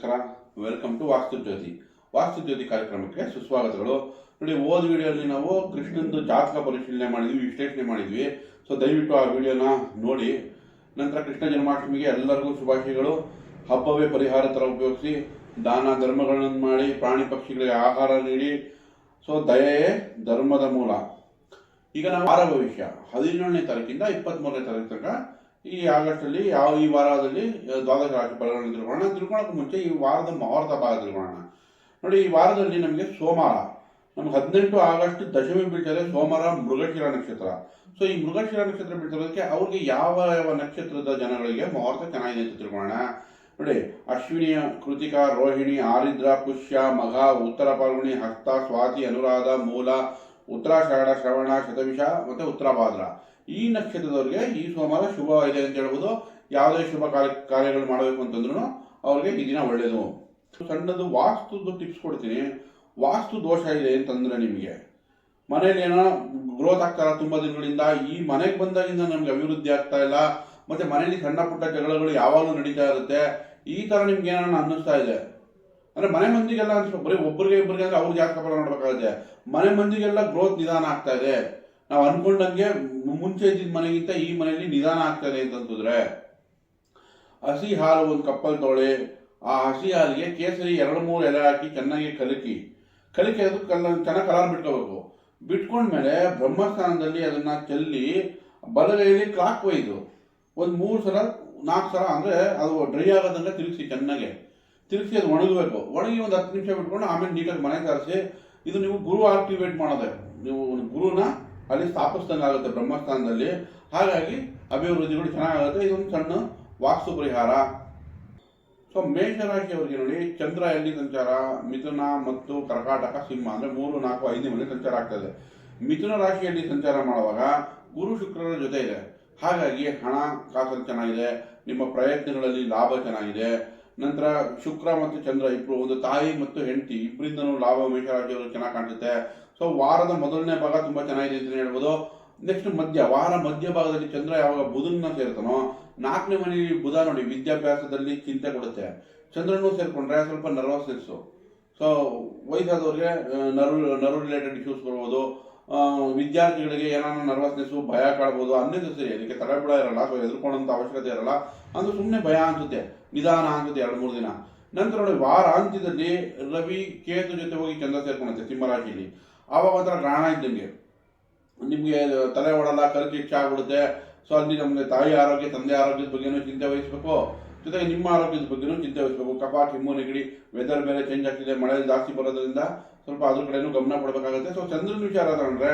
ನಮಸ್ಕಾರ. Welcome to ವಾಸ್ತು ಜ್ಯೋತಿ ವಾಸ್ತು ಜ್ಯೋತಿ ಕಾರ್ಯಕ್ರಮಕ್ಕೆ ಸುಸ್ವಾಗತಗಳು. ನೋಡಿ ಓದ್ ವಿಡಿಯೋಲಿ ನಾವು ಕೃಷ್ಣಂದು ಜಾತಕ ಪರಿಶೀಲನೆ ಮಾಡಿದ್ವಿ, ವಿಶ್ಲೇಷಣೆ ಮಾಡಿದ್ವಿ. ಸೊ ದಯವಿಟ್ಟು ಆ ವಿಡಿಯೋನ ನೋಡಿ. ನಂತರ ಕೃಷ್ಣ ಜನ್ಮಾಷ್ಟಮಿಗೆ ಎಲ್ಲರಿಗೂ ಶುಭಾಶಯಗಳು. ಹಬ್ಬವೇ ಪರಿಹಾರ ಥರ ಉಪಯೋಗಿಸಿ, ದಾನ ಧರ್ಮಗಳನ್ನು ಮಾಡಿ, ಪ್ರಾಣಿ ಪಕ್ಷಿಗಳಿಗೆ ಆಹಾರ ನೀಡಿ. ಸೊ ದಯೆಯೇ ಧರ್ಮದ ಮೂಲ. ಈಗ ನಾವು ವಾರ ಭವಿಷ್ಯ ಹದಿನೇಳನೇ ತಾರೀಕಿಂದ ಇಪ್ಪತ್ತ್ಮೂರನೇ ತಾರೀಕು ತನಕ ಈ ಆಗಸ್ಟಲ್ಲಿ ಯಾವ ಈ ವಾರದಲ್ಲಿ ದ್ವಾದಶ ರಾಶಿ ಫಲಗಳನ್ನು ತಿಳ್ಕೊಳ್ಳೋಣ ತಿಳ್ಕೊಳ್ಳೋಕೆ ಮುಂಚೆ ಈ ವಾರದ ಮುಹೂರ್ತ ಭಾಗ ತಿಳ್ಕೊಳ್ಳೋಣ ನೋಡಿ, ಈ ವಾರದಲ್ಲಿ ನಮಗೆ ಸೋಮವಾರ ನಮ್ಗೆ ಹದಿನೆಂಟು ಆಗಸ್ಟ್ ದಶಮಿ ಬೀಳ್ತದೆ ಸೋಮವಾರ ಮೃಗಶಿರ ನಕ್ಷತ್ರ. ಸೊ ಈ ಮೃಗಶಿರ ನಕ್ಷತ್ರ ಬೀಳ್ತಿರೋದಕ್ಕೆ ಅವ್ರಿಗೆ ಯಾವ ಯಾವ ನಕ್ಷತ್ರದ ಜನಗಳಿಗೆ ಮುಹೂರ್ತ ಚೆನ್ನಾಗಿದೆ ಅಂತ ತಿಳ್ಕೊಳ್ಳೋಣ ನೋಡಿ ಅಶ್ವಿನಿಯ ಕೃತಿಕ, ರೋಹಿಣಿ, ಆರಿದ್ರ, ಪುಷ್ಯ, ಮಘ, ಉತ್ತರ ಪಾಲ್ಗುಣಿ ಹಸ್ತ, ಸ್ವಾತಿ, ಅನುರಾಧ, ಮೂಲ ಉತ್ತರಾಷಾಢ ಶ್ರವಣ, ಶತವಿಷ ಮತ್ತೆ ಉತ್ತರಭಾದ್ರ ಈ ನಕ್ಷತ್ರದವ್ರಿಗೆ ಈ ಸೋಮವಾರ ಶುಭವಾಗಿದೆ ಅಂತ ಹೇಳ್ಬೋದು. ಯಾವುದೇ ಶುಭ ಕಾರ್ಯ, ಕಾರ್ಯಗಳು ಮಾಡಬೇಕು ಅಂತಂದ್ರೂ ಅವ್ರಿಗೆ ಈ ದಿನ ಒಳ್ಳೆಯದು ಸಣ್ಣದು ವಾಸ್ತುದು ಟಿಪ್ಸ್ ಕೊಡ್ತೀನಿ. ವಾಸ್ತು ದೋಷ ಇದೆ ಅಂತಂದ್ರೆ ನಿಮಗೆ. ಮನೇಲಿ ಏನೋ ಗ್ರೋತ್ ಆಗ್ತಾರ ತುಂಬಾ ದಿನಗಳಿಂದ, ಈ ಮನೆಗೆ ಬಂದಾಗಿಂದ ನಮ್ಗೆ ಅಭಿವೃದ್ಧಿ ಆಗ್ತಾ ಇಲ್ಲ. ಮತ್ತೆ ಮನೇಲಿ ಸಣ್ಣ ಪುಟ್ಟ ಜಗಳಗಳು ಯಾವಾಗಲೂ ನಡೀತಾ ಇರುತ್ತೆ. ಈ ತರ ನಿಮ್ಗೆ ಏನೋ ಅನ್ನಿಸ್ತಾ ಇದೆ? ಅಂದ್ರೆ ಮನೆ ಮಂದಿಗೆಲ್ಲ ಅನ್ಸ್ಬೇಕು ಬರೀ ಒಬ್ಬರಿಗೆ ಇಬ್ಬರಿಗೆ ಅಂದ್ರೆ ಅವ್ರಿಗೆ ಜಾಸ್ತಿ ಫಲ ನೋಡ್ಬೇಕಾಗುತ್ತೆ ಮನೆ ಮಂದಿಗೆಲ್ಲ ಗ್ರೋತ್ ನಿಧಾನ ಆಗ್ತಾ ಇದೆ. ನಾವು ಅನ್ಕೊಂಡಂಗೆ ಮುಂಚೆ ಇದ್ದಿದ್ದ ಮನೆಗಿಂತ ಈ ಮನೆಯಲ್ಲಿ ನಿಧಾನ ಆಗ್ತದೆ ಅಂತಂದ್ರೆ, ಹಸಿ ಹಾಲು ಒಂದು ಕಪ್ಪಲ್ ತೊಳೆ, ಆ ಹಸಿ ಹಾಲಿಗೆ ಕೇಸರಿ ಎರಡು ಮೂರು ಎಲೆ ಹಾಕಿ ಚೆನ್ನಾಗಿ ಕಲಕಿ ಕಲಕಿ ಅದು ಕಲ್ಲ, ಚೆನ್ನಾಗಿ ಕಲರ್ ಬಿಟ್ಕೋಬೇಕು. ಬಿಟ್ಕೊಂಡ್ಮೇಲೆ ಬ್ರಹ್ಮಸ್ಥಾನದಲ್ಲಿ ಅದನ್ನ ಚೆಲ್ಲಿ ಬಲಗೈಲಿ ಕ್ಲಾಕ್ ವೈಸು. ಒಂದು ಮೂರು ಸಲ ನಾಲ್ಕು ಸಲ ಅಂದರೆ ಅದು ಡ್ರೈ ಆಗೋದಂಗೆ ತಿರುಗಿಸಿ ಚೆನ್ನಾಗೆ. ತಿರುಗಿಸಿ ಅದು ಒಣಗಬೇಕು. ಒಣಗಿ ಒಂದು ಹತ್ತು ನಿಮಿಷ ಬಿಟ್ಕೊಂಡು ಆಮೇಲೆ ನೀಟಾಗಿ ಮನೆ ಸಾರಿಸಿ, ಇದು ನೀವು ಗುರು ಆಕ್ಟಿವೇಟ್ ಮಾಡೋದೆ. ನೀವು ಗುರುನ ಅಲ್ಲಿ ಸ್ಥಾಪಿಸ್ದಂಗೆ ಆಗುತ್ತೆ ಬ್ರಹ್ಮಸ್ಥಾನದಲ್ಲಿ. ಹಾಗಾಗಿ ಅಭಿವೃದ್ಧಿಗಳು ಚೆನ್ನಾಗಾಗುತ್ತೆ. ಇದೊಂದು ಸಣ್ಣ ವಾಸ್ತು ಪರಿಹಾರ. ಸೊ ಮೇಷರಾಶಿಯವರಿಗೆ ನೋಡಿ, ಚಂದ್ರ ಎಲ್ಲಿ ಸಂಚಾರ? ಮಿಥುನ ಮತ್ತು ಕರ್ಕಾಟಕ ಸಿಂಹ ಅಂದ್ರೆ ಮೂರು, ನಾಲ್ಕು, ಐದು ಮನೆ ಸಂಚಾರ ಆಗ್ತದೆ ಮಿಥುನ ರಾಶಿಯಲ್ಲಿ ಸಂಚಾರ ಮಾಡುವಾಗ ಗುರು ಶುಕ್ರರ ಜೊತೆ ಇದೆ. ಹಾಗಾಗಿ ಹಣ, ಕಾಸಲ್ಲಿ ಚೆನ್ನಾಗಿದೆ. ನಿಮ್ಮ ಪ್ರಯತ್ನಗಳಲ್ಲಿ ಲಾಭ ಚೆನ್ನಾಗಿದೆ. ನಂತರ ಶುಕ್ರ ಮತ್ತು ಚಂದ್ರ ಇಬ್ಬರು ಒಂದು ತಾಯಿ ಮತ್ತು ಹೆಂಡತಿ. ಇಬ್ಬರಿಂದನೂ ಲಾಭ ಮೇಷರಾಶಿಯವರು ಚೆನ್ನಾಗಿ ಕಾಣಿಸುತ್ತೆ. ಸೊ ವಾರದ ಮೊದಲನೇ ಭಾಗ ತುಂಬಾ ಚೆನ್ನಾಗಿದೆ ಅಂತಲೇ ಹೇಳ್ಬೋದು. ನೆಕ್ಸ್ಟ್ ಮಧ್ಯ, ವಾರ ಮಧ್ಯ ಭಾಗದಲ್ಲಿ ಚಂದ್ರ ಯಾವಾಗ ಬುಧನ್ನ ಸೇರ್ತಾನೋ, ನಾಲ್ಕನೇ ಮನೆಯಲ್ಲಿ ಬುಧ ನೋಡಿ ವಿದ್ಯಾಭ್ಯಾಸದಲ್ಲಿ ಚಿಂತೆ ಕೊಡುತ್ತೆ. ಚಂದ್ರನು ಸೇರ್ಕೊಂಡ್ರೆ ಸ್ವಲ್ಪ ನರ್ವಸ್ನೆಸ್ಸು ಸೊ ವಯಸ್ಸಾದವ್ರಿಗೆ ನರ್ವ್ ನರ್ವ್ ರಿಲೇಟೆಡ್ ಇಶ್ಯೂಸ್ ಬರ್ಬೋದು. ವಿದ್ಯಾರ್ಥಿಗಳಿಗೆ ಏನಾದ್ರು ನರ್ವಸ್ನೆಸ್ಸು ಭಯ ಕಾಡ್ಬೋದು ಅನ್ನೆಸರಿ ಅದಕ್ಕೆ ತಲೆಬಿಡ ಇರಲ್ಲ ಸೊ ಎದುರ್ಕೊಳ್ಳೋಂಥ ಅವಶ್ಯಕತೆ ಇರಲ್ಲ. ಅಂದ್ರೆ ಸುಮ್ಮನೆ ಭಯ ಅನ್ಸುತ್ತೆ, ನಿಧಾನ ಅನ್ಸುತ್ತೆ ಎರಡು ಮೂರು ದಿನ. ನಂತರ ನೋಡಿ ವಾರಾಂತ್ಯದಲ್ಲಿ ರವಿ, ಕೇತು ಜೊತೆ ಹೋಗಿ ಚಂದ್ರ ಸೇರ್ಕೊಂಡಂತೆ ಸಿಂಹರಾಶಿಯಲ್ಲಿ ಆವಾಗ ಒಂಥರ ಗ್ರಹಣ ಇದ್ದಂಗೆ ನಿಮಗೆ. ತಲೆ ಓಡಲ್ಲ ಖರ್ಚು ಹೆಚ್ಚು ಆಗ್ಬಿಡುತ್ತೆ ಸೊ ಅಲ್ಲಿ ನಮಗೆ ತಾಯಿ ಆರೋಗ್ಯ, ತಂದೆ ಆರೋಗ್ಯದ ಬಗ್ಗೆನೂ ಚಿಂತೆ ವಹಿಸಬೇಕು. ಜೊತೆಗೆ ನಿಮ್ಮ ಆರೋಗ್ಯದ ಬಗ್ಗೆನೂ ಚಿಂತೆ ವಹಿಸಬೇಕು. ಕಫ, ಕೆಮ್ಮು, ನೆಗಡಿ ವೆದರ್ ಬೇರೆ ಚೇಂಜ್ ಆಗ್ತಿದೆ ಮಳೆ ಜಾಸ್ತಿ ಬರೋದ್ರಿಂದ ಸ್ವಲ್ಪ ಅದ್ರ ಕಡೆನೂ ಗಮನ ಕೊಡಬೇಕಾಗುತ್ತೆ. ಸೊ ಚಂದ್ರನ ವಿಚಾರ ತಗೊಂಡ್ರೆ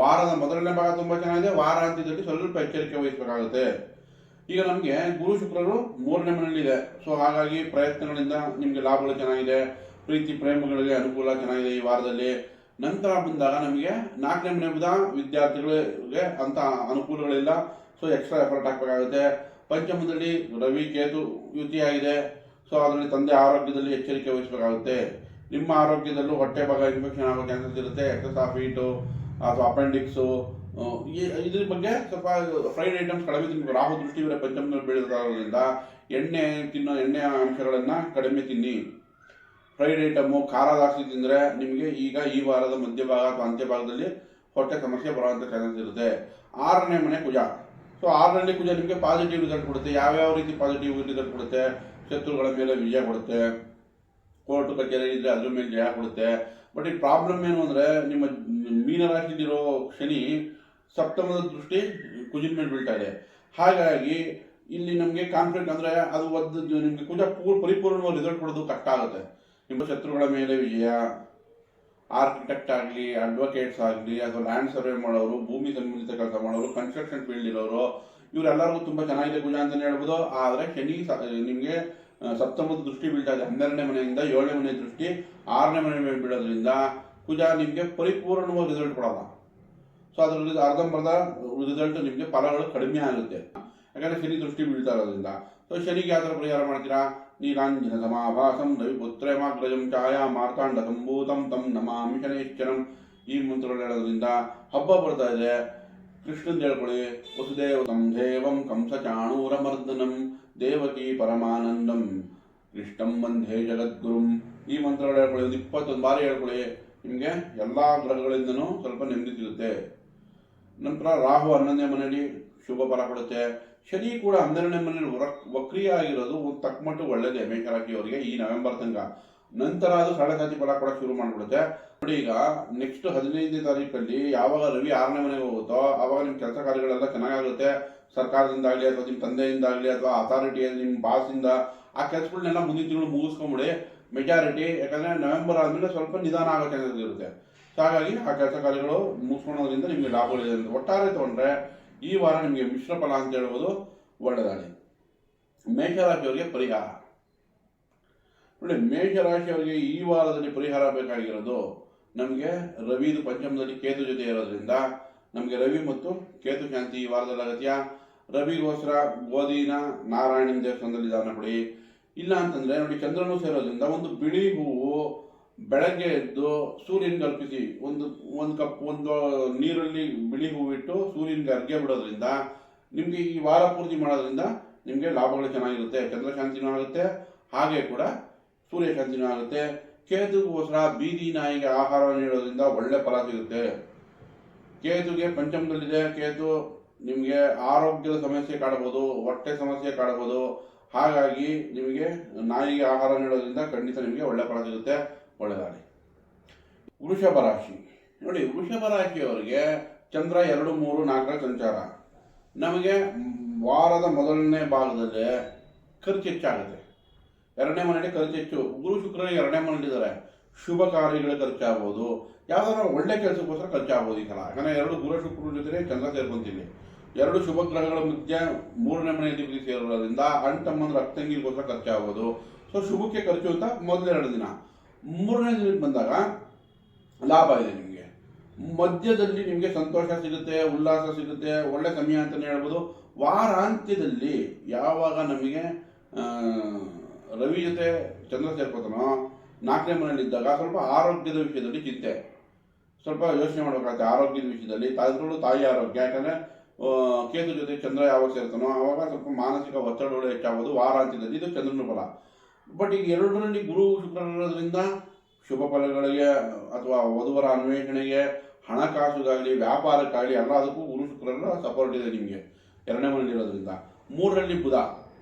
ವಾರದ ಮೊದಲನೇ ಭಾಗ ತುಂಬ ಚೆನ್ನಾಗಿದೆ ವಾರಾಂತ್ಯದಲ್ಲಿ ಸ್ವಲ್ಪ ಎಚ್ಚರಿಕೆ ವಹಿಸಬೇಕಾಗುತ್ತೆ. ಈಗ ನಮಗೆ ಗುರು ಶುಕ್ರರು ಮೂರನೇ ಮನೆಯಲ್ಲಿದೆ. ಸೊ ಹಾಗಾಗಿ ಪ್ರಯತ್ನಗಳಿಂದ ನಿಮಗೆ ಲಾಭಗಳು ಚೆನ್ನಾಗಿದೆ. ಪ್ರೀತಿ, ಪ್ರೇಮಗಳಿಗೆ ಅನುಕೂಲ ಚೆನ್ನಾಗಿದೆ ಈ ವಾರದಲ್ಲಿ. ನಂತರ ಬಂದಾಗ ನಮಗೆ ನಾಲ್ಕನೇ ಮನೆ ಬುಧ ವಿದ್ಯಾರ್ಥಿಗಳಿಗೆ ಅಂತ ಅನುಕೂಲಗಳಿಲ್ಲ. ಸೊ ಎಕ್ಸ್ಟ್ರಾ ಎಫರ್ಟ್ ಹಾಕಬೇಕಾಗುತ್ತೆ. ಪಂಚಮದಲ್ಲಿ ರವಿ ಕೇತು ಯುತಿಯಾಗಿದೆ ಸೊ ಅದರಲ್ಲಿ ತಂದೆ ಆರೋಗ್ಯದಲ್ಲಿ ಎಚ್ಚರಿಕೆ ವಹಿಸಬೇಕಾಗುತ್ತೆ. ನಿಮ್ಮ ಆರೋಗ್ಯದಲ್ಲೂ ಹೊಟ್ಟೆ ಭಾಗ ಇನ್ಫೆಕ್ಷನ್ ಆಗೋ ಚಾನ್ಸಸ್ ಇರುತ್ತೆ. ಎಕ್ಸಸ್ ಆಫ್ ಹೀಟು ಅಥವಾ ಅಪೆಂಡಿಕ್ಸು ಇದ್ರ ಬಗ್ಗೆ ಸ್ವಲ್ಪ ಫ್ರೈಡ್ ಐಟಮ್ಸ್ ಕಡಿಮೆ ತಿನ್ಬೇಕು. ರಾಹು ದೃಷ್ಟಿ ಬೇರೆ ಪಂಚಮದಲ್ಲಿ ಬೀಳೋದ್ರಿಂದ ಎಣ್ಣೆ ತಿನ್ನೋ, ಎಣ್ಣೆ ಅಂಶಗಳನ್ನು ಕಡಿಮೆ ತಿನ್ನಿ. ಫ್ರೈಡ್ ಐಟಮು ಖಾರ ಜಾಸ್ತಿ ತಿಂದರೆ ನಿಮಗೆ ಈಗ ಈ ವಾರದ ಮಧ್ಯಭಾಗ ಅಥವಾ ಅಂತ್ಯಭಾಗದಲ್ಲಿ ಹೊಟ್ಟೆ ಸಮಸ್ಯೆ ಬರುವಂಥ ಚಾನ್ಸಸ್ ಇರುತ್ತೆ. ಆರನೇ ಮನೆ ಕುಜ ಸೊ ಆರನೇ ಕುಜ ನಿಮಗೆ ಪಾಸಿಟಿವ್ ರಿಸಲ್ಟ್ ಕೊಡುತ್ತೆ. ಯಾವ್ಯಾವ ರೀತಿ ಪಾಸಿಟಿವ್ ರಿಸಲ್ಟ್ ಕೊಡುತ್ತೆ? ಶತ್ರುಗಳ ಮೇಲೆ ವಿಜಯ ಕೊಡುತ್ತೆ. ಕೋರ್ಟ್ ಕಚೇರಿ ಇದ್ರೆ ಅದ್ರ ಮೇಲೆ ಜಯ ಕೊಡುತ್ತೆ. ಬಟ್ ಈ ಪ್ರಾಬ್ಲಮ್ ಏನು ಅಂದ್ರೆ ನಿಮ್ಮ ಮೀನರಾಶಿಲಿರೋ ಶನಿ ಸಪ್ತಮದ ದೃಷ್ಟಿ ಕುಜಿನ ಮೇಲೆ ಬೀಳ್ತಾ ಇದೆ. ಹಾಗಾಗಿ ಇಲ್ಲಿ ನಮಗೆ ಕಾನ್ಫಿಡೆಂಟ್ ಅಂದ್ರೆ ಅದು ಒದ್ದು ನಿಮಗೆ ಕುಜ ಪೂರ್ ಪರಿಪೂರ್ಣ ರಿಸಲ್ಟ್ ಕೊಡೋದು ಕಷ್ಟ ಆಗುತ್ತೆ. ನಿಮ್ಮ ಶತ್ರುಗಳ ಮೇಲೆ ವಿಜಯ ಆರ್ಕಿಟೆಕ್ಟ್ ಆಗಲಿ ಅಡ್ವೊಕೇಟ್ಸ್ ಆಗಲಿ, ಅಥವಾ ಲ್ಯಾಂಡ್ ಸರ್ವೆ ಮಾಡೋರು, ಭೂಮಿ ಸಂಬಂಧಿತ ಕೆಲಸ ಮಾಡೋರು ಕನ್ಸ್ಟ್ರಕ್ಷನ್ ಫೀಲ್ಡ್ ಇರೋರು, ಇವರೆಲ್ಲರಿಗೂ ತುಂಬ ಚೆನ್ನಾಗಿದೆ ಕುಜ ಅಂತಲೇ ಹೇಳ್ಬೋದು. ಆದರೆ ಶನಿ ನಿಮಗೆ ಸಪ್ತಮದ ದೃಷ್ಟಿ ಬೀಳ್ತಾ ಇದೆ. ಹನ್ನೆರಡನೇ ಮನೆಯಿಂದ ಏಳನೇ ಮನೆ ದೃಷ್ಟಿ, ಆರನೇ ಮನೆ ಮೇಲೆ ಬೀಳೋದ್ರಿಂದ ಕುಜ ನಿಮಗೆ ಪರಿಪೂರ್ಣವಾಗಿ ರಿಸಲ್ಟ್ ಕೊಡಲ್ಲ. ಸೊ ಅದರಲ್ಲಿ ಅರ್ಧಂಬರ್ಧ ರಿಸಲ್ಟ್ ನಿಮಗೆ ಫಲಗಳು ಕಡಿಮೆ ಆಗುತ್ತೆ. ಯಾಕಂದರೆ ಶನಿ ದೃಷ್ಟಿ ಬೀಳ್ತಾ ಇರೋದ್ರಿಂದ. ಸೊ ಶನಿಗೆ ಯಾವ ಥರ ಪರಿಹಾರ ಮಾಡ್ತೀರಾ? ನೀಲಾಂಜನ ಸಮಾಭಾಸಂ ರವಿಪುತ್ರೇಮಾಗ್ರಜಂ ಛಾಯಾ ಮಾರ್ತಾಂಡ ಸಂಭೂತಂ ತಂ ನಮಾಮಿ ಶನೇಶ್ವರಂ ಈ ಮಂತ್ರಗಳು ಹೇಳೋದ್ರಿಂದ ಹಬ್ಬ ಬರ್ತಾ ಇದೆ. ಕೃಷ್ಣನ್ ಹೇಳ್ಕೊಳ್ಳಿ ವಸುದೇವ ದೇವಂ ಕಂಸ ಚಾಣೂರ ಮರ್ದನಂ ದೇವಕಿ ಪರಮಾನಂದಂ ಕೃಷ್ಣಂ ವಂದೇ ಜಗದ್ಗುರುಂ. ಈ ಮಂತ್ರಗಳು ಹೇಳ್ಕೊಳ್ಳಿ, ಒಂದು ಇಪ್ಪತ್ತೊಂದು ಬಾರಿ ಹೇಳ್ಕೊಳ್ಳಿ. ನಿಮಗೆ ಎಲ್ಲ ಗ್ರಹಗಳಿಂದನೂ ಸ್ವಲ್ಪ ನೆಮ್ಮದಿ ಸಿಗುತ್ತೆ. ನಂತರ ರಾಹು ಹನ್ನೊಂದನೇ ಮನೆಯಲ್ಲಿ ಶುಭ ಫಲ ಕೊಡುತ್ತೆ. ಶನಿ ಕೂಡ ಹನ್ನೆರಡನೇ ವರ- ವಕ್ರಿಯ ಆಗಿರೋದು ಒಂದು ತಕ್ಕಮಟ್ಟು ಒಳ್ಳೇದೇ. ಮೇಷರಾಶಿಯವರಿಗೆ ಈ ನವೆಂಬರ್ ತನಕ. ನಂತರ ಅದು ಸಾತಿ ಫಲ ಕೊಡಕ್ಕೆ ಶುರು ಮಾಡಿಬಿಡುತ್ತೆ. ನೋಡಿ ಈಗ ನೆಕ್ಸ್ಟ್ ಹದಿನೈದನೇ ತಾರೀಕಲ್ಲಿ ಯಾವಾಗ ರವಿ ಆರನೇ ಮನೆಗೆ ಹೋಗುತ್ತೋ ಆವಾಗ ನಿಮ್ಮ ಕೆಲಸ ಕಾರ್ಯಗಳೆಲ್ಲ ಚೆನ್ನಾಗಾಗುತ್ತೆ. ಸರ್ಕಾರದಿಂದಾಗಲಿ ಅಥವಾ ನಿಮ್ಮ ತಂದೆಯಿಂದಾಗಲಿ ಅಥವಾ ಅಥಾರಿಟಿ ನಿಮ್ಮ ಬಾಸಿಂದ ಆ ಕೆಲಸಗಳನ್ನೆಲ್ಲ ಮುಂದಿನ ತಿಂಗಳು ಮುಗಿಸ್ಕೊಂಬಿಡಿ. ಮೆಜಾರಿಟಿ ಯಾಕಂದ್ರೆ ನವೆಂಬರ್ ಆದಮೇಲೆ ಸ್ವಲ್ಪ ನಿಧಾನ ಆಗೋ ಚಾನ್ಸಸ್ ಇರುತ್ತೆ. ಹಾಗಾಗಿ ಆ ಕೆಲಸ ಕಾರ್ಯಗಳು ಮುಗಿಸ್ಕೊಳ್ಳೋದ್ರಿಂದ ನಿಮಗೆ ಲಾಭಗಳಿದೆ ಅಂತ ಒಟ್ಟಾರೆ ತಗೊಂಡ್ರೆ ಈ ವಾರ ನಿಮಗೆ ಮಿಶ್ರ ಫಲ ಅಂತ ಹೇಳುವುದು ಒಳ್ಳೆಯದಾಗಲಿ ಮೇಷರಾಶಿಯವರಿಗೆ ಪರಿಹಾರ. ನೋಡಿ, ಮೇಷರಾಶಿಯವರಿಗೆ ಈ ವಾರದಲ್ಲಿ ಪರಿಹಾರ ಬೇಕಾಗಿರೋದು ನಮಗೆ ರವಿದು ಪಂಚಮದಲ್ಲಿ ಕೇತು ಜೊತೆ ಇರೋದ್ರಿಂದ ನಮಗೆ ರವಿ ಮತ್ತು ಕೇತು ಶಾಂತಿ ಈ ವಾರದಲ್ಲಿ ಅಗತ್ಯ ರವಿಗೋಸ್ಕರ ಗೋಧಿನ, ನಾರಾಯಣನ ದೇವಸ್ಥಾನದಲ್ಲಿ ದಾನ ಕೊಡಿ. ಇಲ್ಲ ಅಂತಂದ್ರೆ ನೋಡಿ, ಚಂದ್ರನು ಸೇರೋದ್ರಿಂದ ಒಂದು ಬಿಳಿ ಹೂವು ಬೆಳಗ್ಗೆ ಎದ್ದು ಸೂರ್ಯನಿಗೆ ಕಲ್ಪಿಸಿ ಒಂದು ಒಂದು ಕಪ್, ಒಂದು ನೀರಲ್ಲಿ ಬಿಳಿ ಹೂವಿಟ್ಟು ಸೂರ್ಯನಿಗೆ ಅರ್ಘ್ಯ ಬಿಡೋದ್ರಿಂದ ನಿಮಗೆ ಈ ವಾರ ಪೂರ್ತಿ ಮಾಡೋದ್ರಿಂದ ನಿಮಗೆ ಲಾಭಗಳು ಚೆನ್ನಾಗಿರುತ್ತೆ, ಚಂದ್ರಶಾಂತಿನೂ ಆಗುತ್ತೆ, ಹಾಗೆ ಕೂಡ ಸೂರ್ಯಶಾಂತಿನೂ ಆಗುತ್ತೆ. ಕೇತುಗೋಸ್ಕರ ಬೀದಿ ನಾಯಿಗೆ ಆಹಾರ ನೀಡೋದ್ರಿಂದ ಒಳ್ಳೆ ಫಲ ಸಿಗುತ್ತೆ. ಕೇತುಗೆ ಪಂಚಮದಲ್ಲಿದೆ. ಕೇತು ನಿಮಗೆ ಆರೋಗ್ಯದ ಸಮಸ್ಯೆ ಕಾಡಬಹುದು ಹೊಟ್ಟೆ ಸಮಸ್ಯೆ ಕಾಡಬಹುದು ಹಾಗಾಗಿ ನಿಮಗೆ ನಾಯಿಗೆ ಆಹಾರ ನೀಡೋದ್ರಿಂದ ಖಂಡಿತ ನಿಮಗೆ ಒಳ್ಳೆ ಫಲ ಸಿಗುತ್ತೆ. ಒಳ್ಳೆದಾಗಲಿ. ವೃಷಭ ರಾಶಿ. ನೋಡಿ, ವೃಷಭ ರಾಶಿಯವರಿಗೆ ಚಂದ್ರ ಎರಡು, ಮೂರು, ನಾಲ್ಕರ ಸಂಚಾರ. ನಮಗೆ ವಾರದ ಮೊದಲನೇ ಭಾಗದಲ್ಲಿ ಖರ್ಚು ಹೆಚ್ಚಾಗುತ್ತೆ ಎರಡನೇ ಮನೆಯಲ್ಲಿ ಖರ್ಚು ಹೆಚ್ಚು ಗುರು ಶುಕ್ರ ಎರಡನೇ ಮನೆಯಲ್ಲಿದ್ದಾರೆ ಶುಭ ಕಾರ್ಯಗಳ ಖರ್ಚಾಗ್ಬೋದು. ಯಾವ್ದಾದ್ರು ಒಳ್ಳೆ ಕೆಲಸಕ್ಕೋಸ್ಕರ ಖರ್ಚಾಗ್ಬೋದು ಈ ಸಲ. ಯಾಕಂದರೆ ಎರಡು ಗುರು ಶುಕ್ರ ಜೊತೆ ಚಂದ್ರ ಸೇರ್ಕೊಂತೀನಿ ಎರಡು ಶುಭ ಗ್ರಹಗಳ ಮಧ್ಯೆ ಮೂರನೇ ಮನೆ ಸೇರೋದ್ರಿಂದ ಅಣ್ಣ ತಮ್ಮಂದ್ರ ಅಕ್ಕಂಗಿಗೋಸ್ಕರ ಖರ್ಚಾಗ್ಬೋದು. ಸೊ ಶುಭಕ್ಕೆ ಖರ್ಚು ಅಂತ ಮೊದಲೆರಡು ದಿನ. ಮೂರನೇ ದಿನಕ್ಕೆ ಬಂದಾಗ ಲಾಭ ಇದೆ ನಿಮಗೆ. ಮಧ್ಯದಲ್ಲಿ ನಿಮಗೆ ಸಂತೋಷ ಸಿಗುತ್ತೆ, ಉಲ್ಲಾಸ ಸಿಗುತ್ತೆ, ಒಳ್ಳೆ ಸಮಯ ಅಂತಲೇ ಹೇಳ್ಬೋದು. ವಾರಾಂತ್ಯದಲ್ಲಿ ಯಾವಾಗ ನಮಗೆ ರವಿ ಜೊತೆ ಚಂದ್ರ ಸೇರ್ಕೋತಾನೋ, ನಾಲ್ಕನೇ ಮನೆಯಲ್ಲಿ ಇದ್ದಾಗ ಸ್ವಲ್ಪ ಆರೋಗ್ಯದ ವಿಷಯದಲ್ಲಿ ಚಿಂತೆ. ಸ್ವಲ್ಪ ಯೋಚನೆ ಮಾಡಬೇಕಾಗುತ್ತೆ ಆರೋಗ್ಯದ ವಿಷಯದಲ್ಲಿ. ತಾಯಿಗಳು ತಾಯಿ ಆರೋಗ್ಯ, ಯಾಕಂದರೆ ಕೇತು ಜೊತೆ ಚಂದ್ರ ಯಾವಾಗ ಸೇರ್ತಾನೋ ಆವಾಗ ಸ್ವಲ್ಪ ಮಾನಸಿಕ ಒತ್ತಡಗಳು ಹೆಚ್ಚಾಗೋದು ವಾರಾಂತ್ಯದಲ್ಲಿ. ಇದು ಚಂದ್ರನ ಫಲ ಬಟ್ ಈಗ ಎರಡರಲ್ಲಿ ಗುರು ಶುಕ್ರ ಇರೋದ್ರಿಂದ ಶುಭ ಫಲಗಳಿಗೆ ಅಥವಾ ವಧುವರ ಅನ್ವೇಷಣೆಗೆ ಹಣಕಾಸುಗಾಗಲಿ, ವ್ಯಾಪಾರಕ್ಕಾಗಲಿ ಎಲ್ಲದಕ್ಕೂ ಗುರು ಶುಕ್ರರ ಸಪೋರ್ಟ್ ಇದೆ ನಿಮಗೆ. ಎರಡನೇ ಮನೇಲಿ ಇರೋದ್ರಿಂದ. ಮೂರರಲ್ಲಿ ಬುಧ.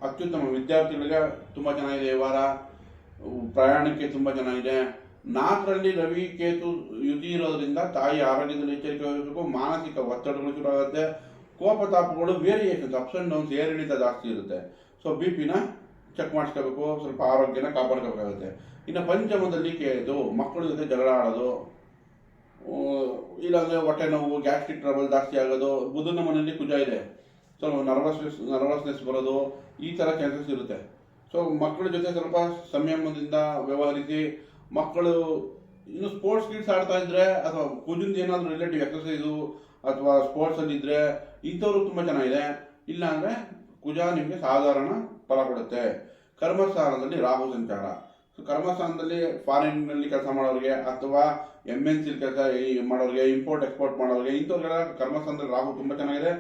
ಅತ್ಯುತ್ತಮ ವಿದ್ಯಾರ್ಥಿಗಳಿಗೆ ತುಂಬ ಚೆನ್ನಾಗಿದೆ ಈ ವಾರ. ಪ್ರಯಾಣಕ್ಕೆ ತುಂಬ ಚೆನ್ನಾಗಿದೆ. ನಾಲ್ಕರಲ್ಲಿ ರವಿ, ಕೇತು, ಯುತಿ ಇರೋದ್ರಿಂದ ತಾಯಿ ಆರೋಗ್ಯದಲ್ಲಿ ಎಚ್ಚರಿಕೆ ವಹಿಸಬೇಕು. ಮಾನಸಿಕ ಒತ್ತಡಗಳು ಶುರು ಆಗುತ್ತೆ. ಕೋಪ ತಾಪಗಳು ವೇರಿಯೇಷನ್ಸ್ ಅಪ್ಸ್ ಅಂಡ್ ಡೌನ್ಸ್ ಏರಿಳಿತ ಜಾಸ್ತಿ ಇರುತ್ತೆ. ಸೊ ಬಿ ಪಿನ ಚೆಕ್ ಮಾಡಿಸ್ಕೋಬೇಕು, ಸ್ವಲ್ಪ ಆರೋಗ್ಯನ ಕಾಪಾಡ್ಕೋಬೇಕಾಗುತ್ತೆ. ಇನ್ನು ಪಂಚಮದಲ್ಲಿ ಕೇಳಿದ್ದು, ಮಕ್ಕಳ ಜೊತೆ ಜಗಳ ಆಡೋದು ಇಲ್ಲಾಂದರೆ ಇಲ್ಲಾಂದ್ರೆ ಹೊಟ್ಟೆ ನೋವು ಗ್ಯಾಸ್ಟ್ರಿಕ್ ಟ್ರಬಲ್ ಜಾಸ್ತಿ ಆಗೋದು, ಬುಧನ ಮನೆಯಲ್ಲಿ ಕುಜ ಇದೆ. ಸೊ ನರ್ವಸ್ನೆಸ್ ನರ್ವಸ್ನೆಸ್ ಬರೋದು, ಈ ಥರ ಚಾನ್ಸಸ್ ಇರುತ್ತೆ. ಸೊ ಮಕ್ಕಳ ಜೊತೆ ಸ್ವಲ್ಪ ಸಂಯಮದಿಂದ ವ್ಯವಹರಿಸಿ, ಮಕ್ಕಳು ಇನ್ನು ಸ್ಪೋರ್ಟ್ಸ್ ಗೀಟ್ಸ್ ಆಡ್ತಾ ಇದ್ರೆ, ಅಥವಾ ಕುಜಿಂದ ಏನಾದರೂ ರಿಲೇಟಿವ್ ಎಕ್ಸಸೈಸು ಅಥವಾ ಸ್ಪೋರ್ಟ್ಸ್ ಅಲ್ಲಿ ಇದ್ರೆ ಇಂಥವ್ರು ತುಂಬ ಚೆನ್ನಾಗಿದೆ. ಇಲ್ಲ ಅಂದ್ರೆ ಕುಜ ನಿಮಗೆ ಸಾಧಾರಣ ಫಲ ಕೊಡುತ್ತೆ. ಕರ್ಮಸ್ಥಾನದಲ್ಲಿ ರಾಹು ಸಂಚಾರ. ಕರ್ಮಸ್ಥಾನದಲ್ಲಿ ಫಾರಿನ್ನಲ್ಲಿ ಕೆಲಸ ಮಾಡೋರಿಗೆ ಅಥವಾ ಎಂ ಎನ್ ಸಿ ಕೆಲಸ ಮಾಡೋರಿಗೆ ಇಂಪೋರ್ಟ್ ಎಕ್ಸ್ಪೋರ್ಟ್ ಮಾಡೋರಿಗೆ, ಇಂಥವ್ರಿಗೆಲ್ಲ ಕರ್ಮಸ್ಥಾನದಲ್ಲಿ ರಾಹು ತುಂಬ ಚೆನ್ನಾಗಿದೆ.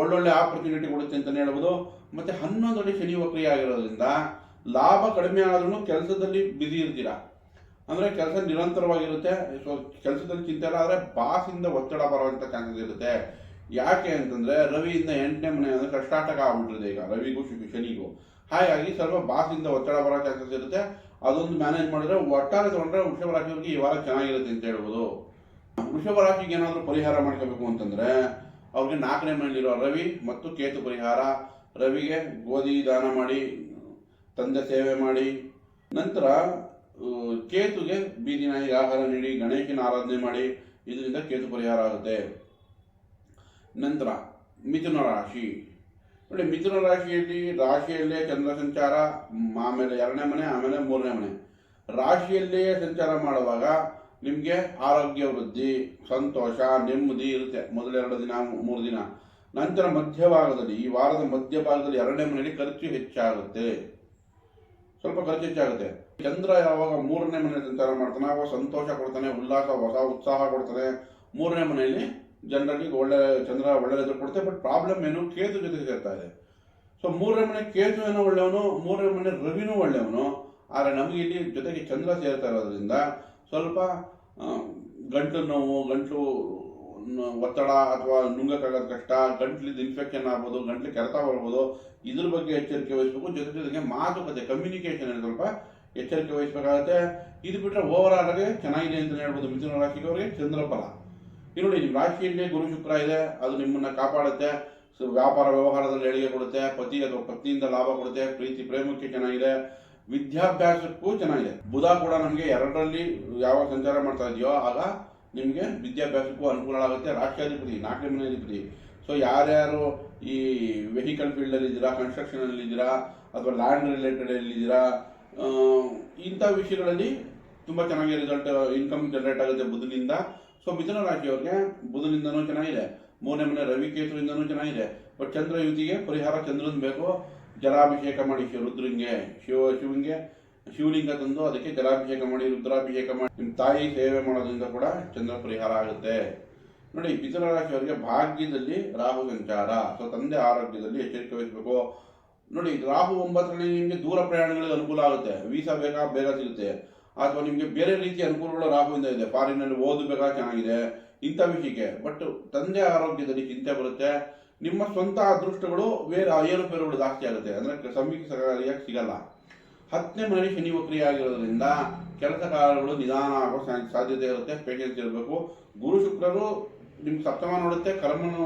ಒಳ್ಳೊಳ್ಳೆ ಆಪರ್ಚುನಿಟಿ ಕೊಡುತ್ತೆ ಅಂತಲೇ ಹೇಳ್ಬೋದು. ಮತ್ತೆ ಅಡಿ ಶನಿ ವಕ್ರಿಯ ಆಗಿರೋದ್ರಿಂದ ಲಾಭ ಕಡಿಮೆ ಆದ್ರೂ ಕೆಲಸದಲ್ಲಿ ಬ್ಯುಸಿ ಇರ್ತೀರಾ? ಅಂದರೆ ಕೆಲಸ ನಿರಂತರವಾಗಿರುತ್ತೆ. ಸೊ ಕೆಲಸದಲ್ಲಿ ಚಿಂತೆ ಇಲ್ಲ, ಆದರೆ ಬಾಸಿಂದ ಒತ್ತಡ ಬರುವಂಥ ಚಾನ್ಸಸ್ ಇರುತ್ತೆ. ಯಾಕೆ ಅಂತಂದ್ರೆ ರವಿಯಿಂದ ಎಂಟನೇ ಮನೆ ಅಂದ್ರೆ ಕಷ್ಟಾಟಕ ಆಗ್ಬಿಟ್ಟಿದೆ ಈಗ, ರವಿಗೂ ಶನಿಗೂ. ಹಾಗಾಗಿ ಸ್ವಲ್ಪ ಬಾಸಿಂದ ಒತ್ತಡ ಬರೋ ಚಾನ್ಸಸ್ ಇರುತ್ತೆ. ಅದೊಂದು ಮ್ಯಾನೇಜ್ ಮಾಡಿದ್ರೆ ಒಟ್ಟಾರೆ ತಗೊಂಡ್ರೆ ವೃಷಭ ರಾಶಿಯವರಿಗೆ ಈ ವಾರ ಚೆನ್ನಾಗಿರುತ್ತೆ ಅಂತ ಹೇಳ್ಬೋದು. ವೃಷಭ ರಾಶಿಗೆ ಏನಾದರೂ ಪರಿಹಾರ ಮಾಡ್ಕೋಬೇಕು ಅಂತಂದ್ರೆ ಅವ್ರಿಗೆ ನಾಲ್ಕನೇ ಮನೆಯಲ್ಲಿರೋ ರವಿ ಮತ್ತು ಕೇತು ಪರಿಹಾರ, ರವಿಗೆ ಗೋಧಿ ದಾನ ಮಾಡಿ, ತಂದೆ ಸೇವೆ ಮಾಡಿ. ನಂತರ ಕೇತುಗೆ ಬೀದಿ ನಾಯಿಗೆ ಆಹಾರ ನೀಡಿ, ಗಣೇಶನ ಆರಾಧನೆ ಮಾಡಿ, ಇದರಿಂದ ಕೇತು ಪರಿಹಾರ ಆಗುತ್ತೆ. ನಂತರ ಮಿಥುನ ರಾಶಿ. ನೋಡಿ, ಮಿಥುನ ರಾಶಿಯಲ್ಲಿ ರಾಶಿಯಲ್ಲೇ ಚಂದ್ರ ಸಂಚಾರ, ಆಮೇಲೆ ಎರಡನೇ ಮನೆ, ಆಮೇಲೆ ಮೂರನೇ ಮನೆ. ರಾಶಿಯಲ್ಲೇ ಸಂಚಾರ ಮಾಡುವಾಗ ನಿಮಗೆ ಆರೋಗ್ಯ ವೃದ್ಧಿ, ಸಂತೋಷ, ನೆಮ್ಮದಿ ಇರುತ್ತೆ. ಮೊದಲೆರಡು ದಿನ, ಮೂರು ದಿನ. ನಂತರ ಮಧ್ಯಭಾಗದಲ್ಲಿ, ಈ ವಾರದ ಮಧ್ಯಭಾಗದಲ್ಲಿ ಎರಡನೇ ಮನೆಯಲ್ಲಿ ಖರ್ಚು ಹೆಚ್ಚಾಗುತ್ತೆ. ಸ್ವಲ್ಪ ಖರ್ಚು ಹೆಚ್ಚಾಗುತ್ತೆ. ಚಂದ್ರ ಯಾವಾಗ ಮೂರನೇ ಮನೆಯಲ್ಲಿ ಸಂಚಾರ ಮಾಡ್ತಾನೆ ಅವಾಗ ಸಂತೋಷ ಕೊಡ್ತಾನೆ, ಉಲ್ಲಾಸ, ಹೊಸ ಉತ್ಸಾಹ ಕೊಡ್ತಾನೆ, ಮೂರನೇ ಮನೆಯಲ್ಲಿ ಜನರಲ್ಲಿ ಒಳ್ಳೆ ಚಂದ್ರ ಒಳ್ಳೆ ರಿಸಲ್ಟ್ ಕೊಡುತ್ತೆ ಬಟ್ ಪ್ರಾಬ್ಲಮ್ ಏನು? ಕೇತು ಜೊತೆಗೆ ಸೇರ್ತಾ ಇದೆ. ಸೊ ಮೂರನೇ ಮನೆ ಕೇತು ಏನೋ ಒಳ್ಳೆಯವನು ಮೂರನೇ ಮನೆ ರವಿನೂ ಒಳ್ಳೆಯವನು. ಆದರೆ ನಮಗೆ ಇಲ್ಲಿ ಜೊತೆಗೆ ಚಂದ್ರ ಸೇರ್ತಾ ಇರೋದ್ರಿಂದ ಸ್ವಲ್ಪ ಗಂಟು ನೋವು, ಗಂಟಲು ಒತ್ತಡ ಅಥವಾ ನುಂಗಕ್ಕಾಗೋದು ಕಷ್ಟ, ಗಂಟ್ಲಿದ್ದು ಇನ್ಫೆಕ್ಷನ್ ಆಗ್ಬೋದು, ಗಂಟ್ಲು ಕೆರೆತ ಬರ್ಬೋದು ಇದ್ರ ಬಗ್ಗೆ ಎಚ್ಚರಿಕೆ ವಹಿಸಬೇಕು. ಜೊತೆ ಜೊತೆಗೆ ಮಾತುಕತೆ ಕಮ್ಯುನಿಕೇಶನ್ ಸ್ವಲ್ಪ ಎಚ್ಚರಿಕೆ ವಹಿಸಬೇಕಾಗುತ್ತೆ. ಇದು ಬಿಟ್ಟರೆ ಓವರ್ ಆಲ್ ಆಗಿ ಚೆನ್ನಾಗಿದೆ ಅಂತ ಹೇಳ್ಬೋದು ಮಿಥುನ ಅವರಿಗೆ ಚಂದ್ರಫಲ. ಈ ನೋಡಿ ನಿಮ್ಮ ಗುರು ಶುಕ್ರ ಇದೆ, ಅದು ನಿಮ್ಮನ್ನ ಕಾಪಾಡುತ್ತೆ, ಸೊ ವ್ಯಾಪಾರ ವ್ಯವಹಾರದಲ್ಲಿ ಏಳಿಗೆ ಕೊಡುತ್ತೆ, ಪತಿ ಅಥವಾ ಪತ್ನಿಯಿಂದ ಲಾಭ ಕೊಡುತ್ತೆ, ಪ್ರೀತಿ ಪ್ರೇಮಕ್ಕೆ ಚೆನ್ನಾಗಿದೆ, ವಿದ್ಯಾಭ್ಯಾಸಕ್ಕೂ ಚೆನ್ನಾಗಿದೆ. ಬುಧ ಕೂಡ ನಮಗೆ ಎರಡರಲ್ಲಿ ಯಾವಾಗ ಸಂಚಾರ ಮಾಡ್ತಾ ಇದೆಯೋ, ಆಗ ನಿಮಗೆ ವಿದ್ಯಾಭ್ಯಾಸಕ್ಕೂ ಅನುಕೂಲ ಆಗುತ್ತೆ ರಾಷ್ಟ್ರಾಧಿಪತಿ, ನಾಲ್ಕನೇ ಮನೆ ಅಧಿಪತಿ ಸೊ ಯಾರ್ಯಾರು ಈ ವೆಹಿಕಲ್ ಫೀಲ್ಡಲ್ಲಿ ಇದ್ದೀರಾ ಕನ್ಸ್ಟ್ರಕ್ಷನಲ್ಲಿ ಇದ್ದೀರಾ, ಅಥವಾ ಲ್ಯಾಂಡ್ ರಿಲೇಟೆಡ್ ಇದ್ದೀರಾ ಇಂಥ ವಿಷಯಗಳಲ್ಲಿ ತುಂಬ ಚೆನ್ನಾಗಿ ರಿಸಲ್ಟ್ ಇನ್ಕಮ್ ಜನರೇಟ್ ಆಗುತ್ತೆ ಬುಧನಿಂದ. ಸೊ ಮಿಥುನ ರಾಶಿಯವ್ರಿಗೆ ಬುಧನಿಂದನೂ ಚೆನ್ನಾಗಿದೆ ಮೂರನೇ ಮನೆ ರವಿ ಕೇತುವಿಂದನೂ ಚೆನ್ನಾಗಿದೆ ಬಟ್ ಚಂದ್ರ ಯುತಿಗೆ ಪರಿಹಾರ ಚಂದ್ರನ ಬೇಕು ಜಲಾಭಿಷೇಕ ಮಾಡಿ ಶಿವ ರುದ್ರಂಗೆ ಶಿವ ಶಿವನಿಗೆ ಶಿವಲಿಂಗ ತಂದು ಅದಕ್ಕೆ ಜಲಾಭಿಷೇಕ ಮಾಡಿ ರುದ್ರಾಭಿಷೇಕ ಮಾಡಿ ನಿಮ್ಮ ತಾಯಿ ಸೇವೆ ಮಾಡೋದ್ರಿಂದ ಕೂಡ ಚಂದ್ರ ಪರಿಹಾರ ಆಗುತ್ತೆ ನೋಡಿ ಮಿಥುನ ರಾಶಿಯವರಿಗೆ ಭಾಗ್ಯದಲ್ಲಿ ರಾಹು ಸಂಚಾರ ಸೊ ತಂದೆ ಆರೋಗ್ಯದಲ್ಲಿ ಎಚ್ಚರಿಕೆ ವಹಿಸಬೇಕು ನೋಡಿ ರಾಹು ಒಂಬತ್ತರಲ್ಲಿ ನಿಮಗೆ ದೂರ ಪ್ರಯಾಣಗಳಿಗೆ ಅನುಕೂಲ ಆಗುತ್ತೆ ವೀಸಾ ಬೇಗ ಬೇಗ ಸಿಗುತ್ತೆ ಅಥವಾ ನಿಮಗೆ ಬೇರೆ ರೀತಿಯ ಅನುಕೂಲಗಳು ರಾಹುವಿಂದ ಇದೆ. ಫಾರಿನಲ್ಲಿ ಓದಬೇಕಾ? ಚೆನ್ನಾಗಿದೆ. ಇಂಥ ವಿಷಯಕ್ಕೆ ಬಟ್ ತಂದೆ ಆರೋಗ್ಯದಲ್ಲಿ ಚಿಂತೆ ಬರುತ್ತೆ. ನಿಮ್ಮ ಸ್ವಂತ ಅದೃಷ್ಟಗಳು ಬೇರೆ ಏರುಪೇರುಗಳು ಜಾಸ್ತಿ ಆಗುತ್ತೆ. ಅಂದರೆ ಸರಿಯಾಗಿ ಸಿಗಲ್ಲ. ಹತ್ತನೇ ಮನೆಯಲ್ಲಿ ಶನಿ ವಕ್ರಿಯ ಆಗಿರೋದ್ರಿಂದ ಕೆಲಸ ಕಾರ್ಯಗಳು ನಿಧಾನ ಆಗೋ ಸಾಧ್ಯತೆ ಇರುತ್ತೆ. ಪೇಷನ್ಸ್ ಇರಬೇಕು. ಗುರು ಶುಕ್ರರು ನಿಮ್ಮ ಸಪ್ತಮ ನೋಡುತ್ತೆ. ಕರ್ಮನು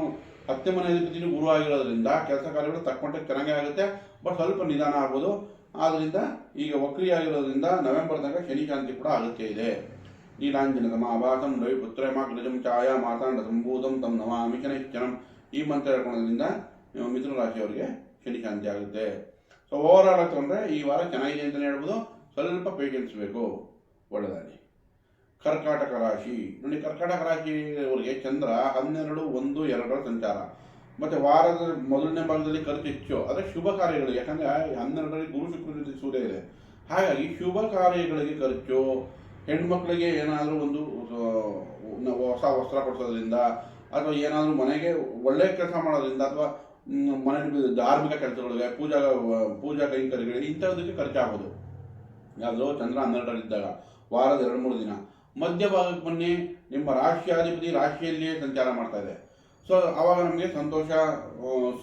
ಹತ್ತನೇ ಮನೆಯಲ್ಲಿ ಗುರು ಆಗಿರೋದ್ರಿಂದ ಕೆಲಸ ಕಾರ್ಯಗಳು ತಕ್ಕಮಟ್ಟಿಗೆ ಚೆನ್ನಾಗೇ ಆಗುತ್ತೆ. ಬಟ್ ಸ್ವಲ್ಪ ನಿಧಾನ ಆಗ್ಬೋದು. ಆದ್ರಿಂದ ಈಗ ವಕ್ರಿ ಆಗಿರೋದ್ರಿಂದ ನವೆಂಬರ್ ತನಕ ಶನಿಕಾಂತಿ ಕೂಡ ಆಗುತ್ತೆ ಇದೆ. ನೀಲಾಂಜನ ಸಮಾಭಾಸಂ ರವಿ ಪುತ್ರಮಾಗ್ರಜಂ ಛಾಯಾ ಮಾತಾಂಡ ಸಂಭೂತಂ ತಮ್ಮ ನಮಾಮಿ ಶನೈಶ್ಚನಂ ಈ ಮಂತ್ರ ಹೇಳ್ಕೊಳ್ಳೋದ್ರಿಂದ ಮಿಥುನ ರಾಶಿಯವರಿಗೆ ಶನಿಕಾಂತಿ ಆಗುತ್ತೆ. ಸೊ ಓವರ್ ಆಲ್ ಈ ವಾರ ಚೆನ್ನಾಗಿದೆ ಅಂತಲೇ ಹೇಳ್ಬೋದು. ಸ್ವಲ್ಪ ಪೇಷನ್ಸ್ ಬೇಕು ಒಳ್ಳೆದಾಗಿ. ಕರ್ಕಾಟಕ ರಾಶಿ. ನೋಡಿ, ಕರ್ಕಾಟಕ ರಾಶಿ ಅವರಿಗೆ ಚಂದ್ರ ಹನ್ನೆರಡು, ಒಂದು, ಎರಡರ ಸಂಚಾರ. ಮತ್ತೆ ವಾರದ ಮೊದಲನೇ ಭಾಗದಲ್ಲಿ ಖರ್ಚು ಹೆಚ್ಚು. ಅದೇ ಶುಭ ಕಾರ್ಯಗಳು. ಯಾಕಂದ್ರೆ ಹನ್ನೆರಡರಲ್ಲಿ ಗುರು ಶುಕ್ರ ಜೊತೆ ಸೂರ್ಯ ಇದೆ. ಹಾಗಾಗಿ ಶುಭ ಕಾರ್ಯಗಳಿಗೆ ಖರ್ಚು ಹೆಣ್ಮಕ್ಳಿಗೆ ಏನಾದರೂ ಒಂದು ಹೊಸ ವಸ್ತ್ರ ಕೊಡಿಸೋದ್ರಿಂದ, ಅಥವಾ ಏನಾದರೂ ಮನೆಗೆ ಒಳ್ಳೆ ಕೆಲಸ ಮಾಡೋದ್ರಿಂದ, ಅಥವಾ ಮನೆ ಧಾರ್ಮಿಕ ಕೆಲಸಗಳಿಗೆ, ಪೂಜಾ ಪೂಜಾ ಕೈಂಕರ್ಯಗಳಿಗೆ ಇಂಥದಕ್ಕೆ ಖರ್ಚಾಗೋದು. ಯಾವುದೋ ಚಂದ್ರ ಹನ್ನೆರಡರಲ್ಲಿದ್ದಾಗ ವಾರದ ಎರಡು ಮೂರು ದಿನ. ಮಧ್ಯಭಾಗಕ್ಕೆ ಬನ್ನಿ, ನಿಮ್ಮ ರಾಶಿಯಾಧಿಪತಿ ರಾಶಿಯಲ್ಲಿಯೇ ಸಂಚಾರ ಮಾಡ್ತಾ ಇದೆ. ಸೊ ಆವಾಗ ನಮಗೆ ಸಂತೋಷ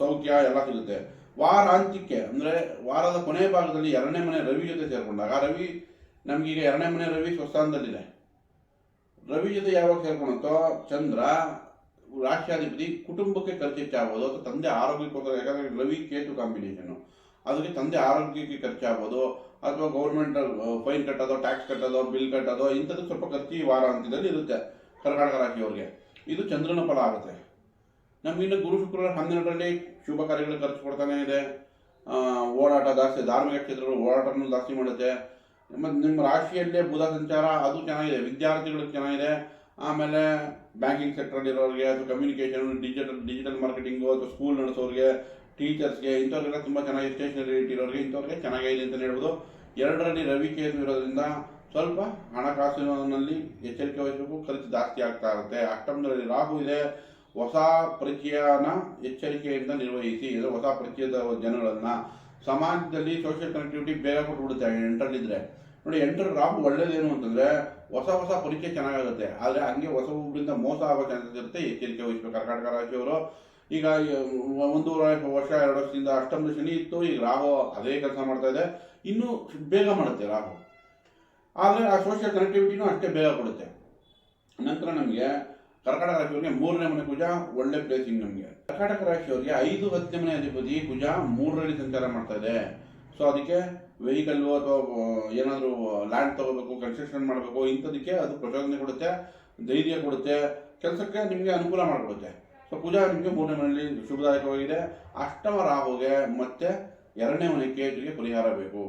ಸೌಖ್ಯ ಎಲ್ಲ ಸಿಗುತ್ತೆ. ವಾರಾಂತ್ಯಕ್ಕೆ ಅಂದರೆ ವಾರದ ಕೊನೆಯ ಭಾಗದಲ್ಲಿ ಎರಡನೇ ಮನೆ ರವಿ ಜೊತೆ ಸೇರ್ಕೊಂಡಾಗ ರವಿ ನಮಗೀಗ ಎರಡನೇ ಮನೆ ರವಿ ಸ್ವಸ್ಥಾನದಲ್ಲಿದೆ. ರವಿ ಜೊತೆ ಯಾವಾಗ ಸೇರ್ಕೊಳುತ್ತೋ ಚಂದ್ರ ರಾಷ್ಟ್ರಾಧಿಪತಿ ಕುಟುಂಬಕ್ಕೆ ಖರ್ಚು ಹೆಚ್ಚಾಗ್ಬೋದು ಅಥವಾ ತಂದೆ ಆರೋಗ್ಯಕ್ಕೋಸ್ಕರ ಯಾಕಂದ್ರೆ ರವಿ ಕೇತು ಕಾಂಬಿನೇಷನ್ ಅದಕ್ಕೆ ತಂದೆ ಆರೋಗ್ಯಕ್ಕೆ ಖರ್ಚಾಗ್ಬೋದು, ಅಥವಾ ಗೌರ್ಮೆಂಟ್ ಫೈನ್ ಕಟ್ಟೋದು ಟ್ಯಾಕ್ಸ್ ಕಟ್ಟೋದು ಬಿಲ್ ಕಟ್ಟೋದು, ಇಂಥದ್ದು ಸ್ವಲ್ಪ ಖರ್ಚು ವಾರಾಂತ್ಯದಲ್ಲಿ ಇರುತ್ತೆ, ಕರ್ನಾಟಕ ರಾಜ್ಯವರಿಗೆ ಇದು ಚಂದ್ರನ ಫಲ ಆಗುತ್ತೆ. ನಮಗಿನ್ನು ಗುರು ಶುಕ್ರವಾರ ಹನ್ನೆರಡರಲ್ಲಿ ಶುಭ ಕಾರ್ಯಗಳು ಖರ್ಚು ಕೊಡ್ತಾನೆ ಇದೆ ಓಡಾಟ ಜಾಸ್ತಿ, ಧಾರ್ಮಿಕ ಕ್ಷೇತ್ರಗಳು ಓಡಾಟವನ್ನು ಜಾಸ್ತಿ ಮಾಡುತ್ತೆ. ಮತ್ತು ನಿಮ್ಮ ರಾಶಿಯಲ್ಲೇ ಬುಧ ಸಂಚಾರ, ಅದು ಚೆನ್ನಾಗಿದೆ. ವಿದ್ಯಾರ್ಥಿಗಳಿಗೆ ಚೆನ್ನಾಗಿದೆ. ಆಮೇಲೆ ಬ್ಯಾಂಕಿಂಗ್ ಸೆಕ್ಟರ್ ಇರೋರಿಗೆ ಅಥವಾ ಕಮ್ಯುನಿಕೇಷನ್ ಡಿಜಿಟಲ್ ಡಿಜಿಟಲ್ ಮಾರ್ಕೆಟಿಂಗು ಅಥವಾ ಸ್ಕೂಲ್ ನಡೆಸೋರಿಗೆ ಟೀಚರ್ಸ್ಗೆ ಇಂಥವ್ರಿಗೆಲ್ಲ ತುಂಬ ಚೆನ್ನಾಗಿ ಸ್ಟೇಷನರಿ ಇಟ್ಟಿರೋರಿಗೆ ಇಂಥವ್ರಿಗೆ ಚೆನ್ನಾಗಿದೆ ಅಂತಲೇ ಹೇಳ್ಬೋದು. ಎರಡರಲ್ಲಿ ರವಿ ಕೇತು ಇರೋದ್ರಿಂದ ಸ್ವಲ್ಪ ಹಣಕಾಸಿನಲ್ಲಿ ಎಚ್ಚರಿಕೆ ವಹಿಸಬೇಕು ಖರ್ಚು ಜಾಸ್ತಿ ಆಗ್ತಾ ಇರುತ್ತೆ. ಅಷ್ಟಮದಲ್ಲಿ ರಾಹು ಇದೆ. ಹೊಸ ಪರಿಚಯನ ಎಚ್ಚರಿಕೆಯಿಂದ ನಿರ್ವಹಿಸಿ, ಅಂದರೆ ಹೊಸ ಪರಿಚಯದ ಜನಗಳನ್ನು ಸಮಾಜದಲ್ಲಿ ಸೋಷಿಯಲ್ ಕನೆಕ್ಟಿವಿಟಿ ಬೇಗ ಕೊಟ್ಬಿಡುತ್ತೆ ಎಂಟರಲ್ಲಿದ್ರೆ ನೋಡಿ, ಎಂಟರ್ ರಾಹು ಒಳ್ಳೇದೇನು ಅಂತಂದರೆ ಹೊಸ ಹೊಸ ಪರಿಚಯ ಚೆನ್ನಾಗಾಗುತ್ತೆ. ಆದರೆ ಹಂಗೆ ಹೊಸ ಒಬ್ಬರಿಂದ ಮೋಸ ಆಗೋ ಚಾನ್ಸಸ್ ಇರುತ್ತೆ ಎಚ್ಚರಿಕೆ ವಹಿಸಬೇಕು. ಕರ್ನಾಟಕ ರಾಜ್ಯವರು ಈಗ ಒಂದೂವರೆ ವರ್ಷ, ಎರಡು ವರ್ಷದಿಂದ ಅಷ್ಟಮ ಶನಿ ಇತ್ತು, ಈಗ ರಾಹು ಅದೇ ಕೆಲಸ ಮಾಡ್ತಾ ಇದೆ. ಇನ್ನೂ ಬೇಗ ಮಾಡುತ್ತೆ ರಾಹು. ಆದರೆ ಆ ಸೋಷಿಯಲ್ ಕನೆಕ್ಟಿವಿಟಿನೂ ಅಷ್ಟೇ ಬೇಗ ಕೊಡುತ್ತೆ. ನಂತರ ನಮಗೆ ಕರ್ನಾಟಕ ರಾಶಿಯವರಿಗೆ ಮೂರನೇ ಮನೆ ಕುಜ ಒಳ್ಳೆ ಪ್ಲೇಸಿಂಗ್ ನಮಗೆ. ಕರ್ನಾಟಕ ರಾಶಿಯವರಿಗೆ ಐದು ಹತ್ತನೇ ಮನೆ ಅಧಿಪತಿ ಕುಜ ಮೂರರಲ್ಲಿ ಸಂಚಾರ ಮಾಡ್ತಾ ಇದೆ. ಸೊ ಅದಕ್ಕೆ ವೆಹಿಕಲ್ ಅಥವಾ ಏನಾದರೂ ಲ್ಯಾಂಡ್ ತಗೋಬೇಕು ಕನ್ಸ್ಟ್ರಕ್ಷನ್ ಮಾಡಬೇಕು, ಇಂಥದಕ್ಕೆ ಅದು ಪ್ರಚೋದನೆ ಕೊಡುತ್ತೆ, ಧೈರ್ಯ ಕೊಡುತ್ತೆ, ಕೆಲಸಕ್ಕೆ ನಿಮಗೆ ಅನುಕೂಲ ಮಾಡಿಕೊಡುತ್ತೆ. ಸೊ ಪೂಜಾ ನಿಮಗೆ ಮೂರನೇ ಮನೆಯಲ್ಲಿ ಶುಭದಾಯಕವಾಗಿದೆ. ಅಷ್ಟಮ ರಾಹುಗೆ ಮತ್ತೆ ಎರಡನೇ ಮನೆ ಕೇತುಗೆ ಪರಿಹಾರ ಬೇಕು.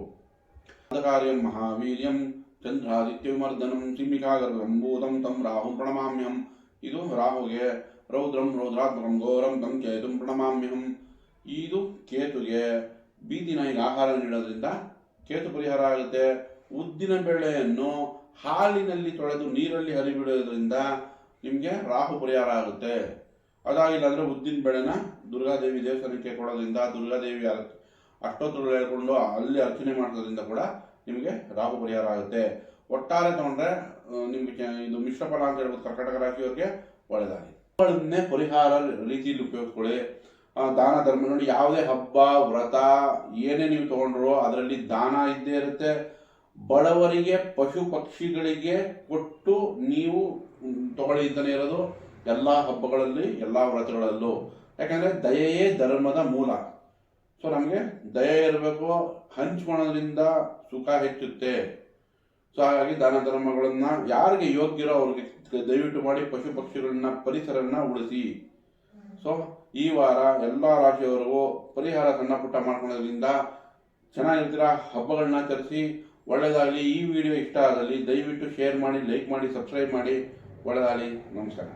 ಕಾರ್ಯಂ ಮಹಾವೀರ್ಯಂ, ಚಂದ್ರಾದಿತ್ಯವಿಮರ್ದನಂ, ಸಿಂಹಿಕಾಗರ್ಭಂ, ಭೂತಂ ತಂ ರಾಹು ಪ್ರಣಮಾಮ್ಯಹಂ. ಇದು ರಾಹುಗೆ ರೌದ್ರಂ ರೌದ್ರಾತ್ಮಕಂ ಘೋರಂ ತಂ ಕೇತು ಪ್ರಣಮಾಮ್ಯಹಂ. ಇದು ಕೇತುಗೆ ಬೀದಿ ನಾಯಿಗೆ ಆಹಾರ ನೀಡೋದ್ರಿಂದ ಕೇತು ಪರಿಹಾರ ಆಗುತ್ತೆ. ಉದ್ದಿನ ಬೆಳೆಯನ್ನು ಹಾಲಿನಲ್ಲಿ ತೊಳೆದು ನೀರಲ್ಲಿ ಹರಿಬಿಡೋದ್ರಿಂದ ನಿಮಗೆ ರಾಹು ಪರಿಹಾರ ಆಗುತ್ತೆ. ಅದಾಗಿಲ್ಲ ಅಂದರೆ ಉದ್ದಿನ ಬೆಳೆನ ದುರ್ಗಾದೇವಿ ದೇವಸ್ಥಾನಕ್ಕೆ ಕೊಡೋದ್ರಿಂದ ದುರ್ಗಾದೇವಿ ಅರ್- ಅಷ್ಟೋತ್ತರ ಹೇಳ್ಕೊಂಡು ಅಲ್ಲಿ ಅರ್ಚನೆ ಮಾಡೋದ್ರಿಂದ ಕೂಡ ನಿಮಗೆ ರಾಹು ಪರಿಹಾರ ಆಗುತ್ತೆ. ಒಟ್ಟಾರೆ ತಗೊಂಡ್ರೆ ನಿಮ್ಗೆ ಇದು ಮಿಶ್ರ ಫಲ ಅಂತ ಹೇಳ್ಬೋದು, ಕರ್ಕಟಕ ರಾಶಿಯವರಿಗೆ ಒಳ್ಳೆದಾಗಿ. ಹಬ್ಬಗಳನ್ನೇ ಪರಿಹಾರ ರೀತಿಯಲ್ಲಿ ಉಪಯೋಗಿಸ್ಕೊಳ್ಳಿ. ದಾನ ಧರ್ಮ ನೋಡಿ, ಯಾವುದೇ ಹಬ್ಬ, ವ್ರತ, ಏನೇ ನೀವು ತಗೊಂಡ್ರು, ಅದರಲ್ಲಿ ದಾನ ಇದ್ದೇ ಇರುತ್ತೆ. ಬಡವರಿಗೆ, ಪಶು ಪಕ್ಷಿಗಳಿಗೆ ಕೊಟ್ಟು ನೀವು ತಗೊಳ್ಳಿ ಅಂತಾನೆ ಇರೋದು ಎಲ್ಲ ಹಬ್ಬಗಳಲ್ಲಿ, ಎಲ್ಲ ವ್ರತಗಳಲ್ಲೂ. ಯಾಕಂದರೆ ದಯೆಯೇ ಧರ್ಮದ ಮೂಲ. ಸೊ ನಮಗೆ ದಯೆ ಇರಬೇಕು ಹಂಚ್ಕೊಳೋದ್ರಿಂದ ಸುಖ ಹೆಚ್ಚುತ್ತೆ. ಸೊ ಹಾಗಾಗಿ ದಾನ ಧರ್ಮಗಳನ್ನ ಯಾರಿಗೆ ಯೋಗ್ಯರೋ ಅವ್ರಿಗೆ ದಯವಿಟ್ಟು ಮಾಡಿ ಪಶು ಪಕ್ಷಿಗಳನ್ನ ಪರಿಸರನ್ನ ಉಳಿಸಿ. ಸೊ ಈ ವಾರ ಎಲ್ಲ ರಾಶಿಯವರಿಗೂ ಪರಿಹಾರ ಸಣ್ಣ ಪುಟ್ಟ ಮಾಡ್ಕೊಳ್ಳೋದ್ರಿಂದ ಚೆನ್ನಾಗಿರ್ತೀರ? ಹಬ್ಬಗಳನ್ನ ಆಚರಿಸಿ ಒಳ್ಳೆಯದಾಗಲಿ ಈ ವಿಡಿಯೋ ಇಷ್ಟ ಆಗಲಿ ದಯವಿಟ್ಟು ಶೇರ್ ಮಾಡಿ, ಲೈಕ್ ಮಾಡಿ, ಸಬ್ಸ್ಕ್ರೈಬ್ ಮಾಡಿ. ಒಳ್ಳೆಯದಾಗಲಿ ನಮಸ್ಕಾರ.